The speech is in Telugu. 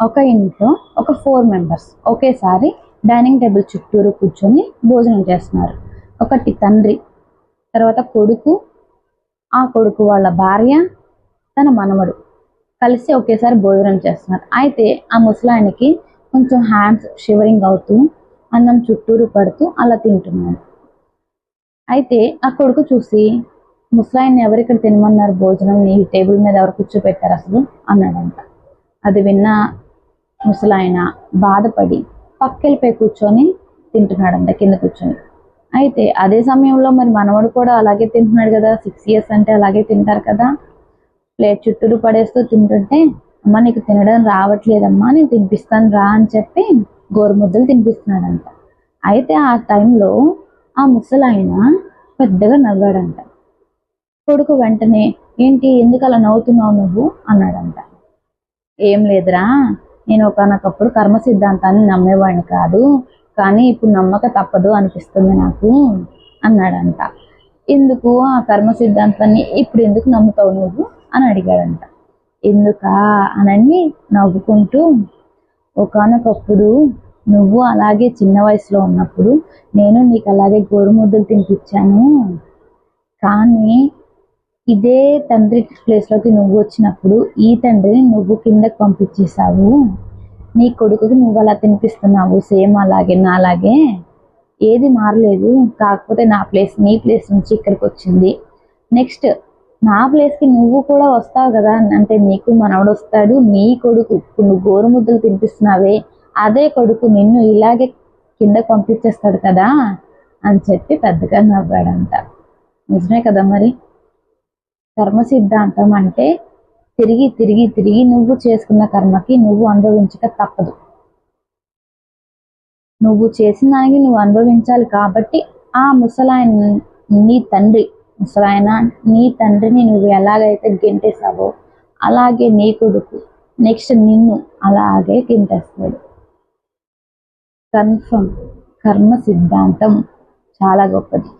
ఒక ఇంట్లో ఒక ఫోర్ మెంబర్స్ ఒకేసారి డైనింగ్ టేబుల్ చుట్టూరు కూర్చొని భోజనం చేస్తున్నారు. ఒకటి తండ్రి తర్వాత కొడుకు ఆ కొడుకు వాళ్ళ భార్య తన మనవడు కలిసి ఒకేసారి భోజనం చేస్తున్నారు. అయితే ఆ ముసలాయనకి కొంచెం హ్యాండ్స్ షివరింగ్ అవుతూ అన్నం చుట్టూరు పడుతూ అలా తింటున్నాడు. అయితే ఆ కొడుకు చూసి ముసలాయిని ఎవరు ఇక్కడ తినమన్నారు? భోజనం నీ టేబుల్ మీద ఎవరు కూర్చోపెట్టారు అసలు? అన్నాడంట. అది విన్న ముసలాయన బాధపడి పక్కెళ్ళిపోయి కూర్చొని తింటున్నాడంట కింద కూర్చొని. అయితే అదే సమయంలో మరి మనవడు కూడా అలాగే తింటున్నాడు కదా సిక్స్ ఇయర్స్ అంటే అలాగే తింటారు కదా. ప్లేట్ చుట్టూరు పడేస్తూ తింటుంటే అమ్మ నీకు తినడం రావట్లేదమ్మా నేను తినిపిస్తాను రా అని చెప్పి గోరుముద్దలు తినిపిస్తున్నాడంట. అయితే ఆ టైంలో ఆ ముసలాయన పెద్దగా నవ్వాడంట. కొడుకు వెంటనే ఏంటి ఎందుకు అలా నవ్వుతున్నావు నువ్వు? అన్నాడంట. ఏం లేదురా నేను ఒకనొకప్పుడు కర్మ సిద్ధాంతాన్ని నమ్మేవాడిని కాదు కానీ ఇప్పుడు నమ్మక తప్పదు అనిపిస్తుంది నాకు అన్నాడంట. ఎందుకు ఆ కర్మ సిద్ధాంతాన్ని ఇప్పుడు ఎందుకు నమ్ముతావు నువ్వు అని అడిగాడంట. ఎందుకా అనని నవ్వుకుంటూ ఒకనొకప్పుడు నువ్వు అలాగే చిన్న వయసులో ఉన్నప్పుడు నేను నీకు అలాగే గోరుముద్దలు తినిపించాను కానీ ఇదే తండ్రి ప్లేస్లోకి నువ్వు వచ్చినప్పుడు ఈ తండ్రిని నువ్వు కిందకు పంపించేశావు. నీ కొడుకుకి నువ్వు అలా తినిపిస్తున్నావు. సేమ్ అలాగే నా అలాగే ఏది మారలేదు. కాకపోతే నా ప్లేస్ నీ ప్లేస్ నుంచి ఇక్కడికి వచ్చింది. నెక్స్ట్ నా ప్లేస్కి నువ్వు కూడా వస్తావు కదా. అంటే నీకు మనవడు వస్తాడు నీ కొడుకు. ఇప్పుడు నువ్వు గోరుముద్దలు తినిపిస్తున్నావే. అదే కొడుకు నిన్ను ఇలాగే కింద పంపించేస్తాడు కదా అని చెప్పి పెద్దగా నవ్వాడంట. నిజమే కదా మరి? కర్మ సిద్ధాంతం అంటే తిరిగి తిరిగి తిరిగి నువ్వు చేసుకున్న కర్మకి నువ్వు అనుభవించక తప్పదు. నువ్వు చేసిన దానికి నువ్వు అనుభవించాలి కాబట్టి ఆ ముసలాయన నీ తండ్రి ముసలాయన నీ తండ్రిని నువ్వు ఎలాగైతే గెంటేసావో అలాగే నీ కొడుకు నెక్స్ట్ నిన్ను అలాగే గెంటేస్తాడు. కన్ఫర్మ్. కర్మ సిద్ధాంతం చాలా గొప్పది.